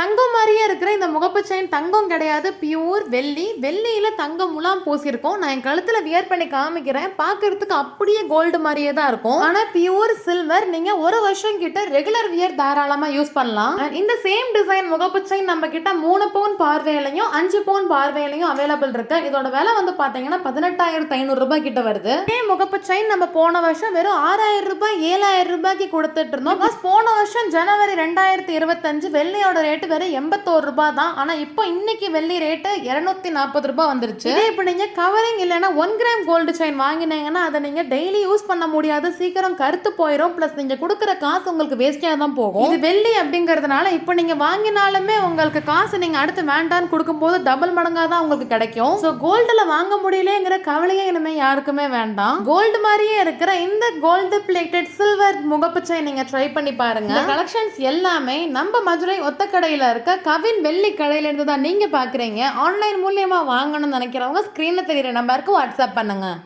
தங்கம் மாதிரியே இருக்கிற இந்த முகப்பு செயின் தங்கம் கிடையாது. பியூர் வெள்ளி. வெள்ளியில் தங்கம் முலாம் பூசியிருக்கோம் நான் என் கழுத்தில் வியர் பண்ணி காமிக்கிறேன். பார்க்கறதுக்கு அப்படியே கோல்டு மாதிரியே தான் இருக்கும். ஆனால் பியூர் சில்வர் நீங்கள் ஒரு வருஷம் கிட்ட ரெகுலர் வியர் தாராளமாக யூஸ் பண்ணலாம். இந்த சேம் டிசைன் முகப்பு செயின் நம்ம கிட்ட மூணு பவுன் பார்வையிலையும் அஞ்சு பவுன் பார்வையிலையும் அவைலபிள் இருக்கு. இதோட விலை வந்து பார்த்தீங்கன்னா பதினெட்டாயிரத்து ஐநூறு ரூபாய் கிட்ட வருது. இதே முகப்பு செயின் நம்ம போன வருஷம் வெறும் ஆறாயிரம் ரூபாய் ஏழாயிரம் ரூபாய்க்கு கொடுத்துட்டு இருந்தோம். போன வருஷம் ஜனவரி ரெண்டாயிரத்தி இருபத்தஞ்சு வெள்ளியோட ரேட்டு வெறும் எண்பத்தோரு ரூபாய் தான். ஆனா இப்போ இன்னைக்கு வெள்ளி ரேட்டு இருநூத்தி நாற்பது ரூபாய் வந்துருச்சு. இதே இப்போ நீங்க கவரிங் இல்லைன்னா ஒன் கிராம் கோல்டு செயின் வாங்கினீங்கன்னா அதை நீங்க டெய்லி யூஸ் பண்ண முடியாது. சீக்கிரம் கருத்து போயிடும் பிளஸ் நீங்க கொடுக்குற காசு உங்களுக்கு வேஸ்டியா தான் போகும். இது வெள்ளி அப்படிங்கறதுனால இப்போ நீங்க வாங்கினாலுமே உங்களுக்கு காசு நீங்க அடுத்து வேண்டான்னு கொடுக்கும்போது டபுள் மடங்கா தான் உங்களுக்கு கிடைக்கும். ஸோ கோல்டுல வாங்க முடியலங்கிற கவலையே இனிமே யாருக்குமே வேண்டாம். கோல்டு மாதிரியே இருக்கிற இந்த கோல்டு பிளேட்டட் சில்வர் முகப்பு செயின் நீங்க ட்ரை பண்ணி பாருங்க. கலெக்ஷன்ஸ் எல்லாமே நம்ம மதுரை ஒத்த கடையில இருக்க கவின் வெள்ளி கடையிலேருந்து தான் நீங்கள் பார்க்குறீங்க ஆன்லைன் மூலியமாக வாங்கணும்னு நினைக்கிறவங்க ஸ்க்ரீனில் தெரிகிற நம்பருக்கு வாட்ஸ்அப் பண்ணுங்கள்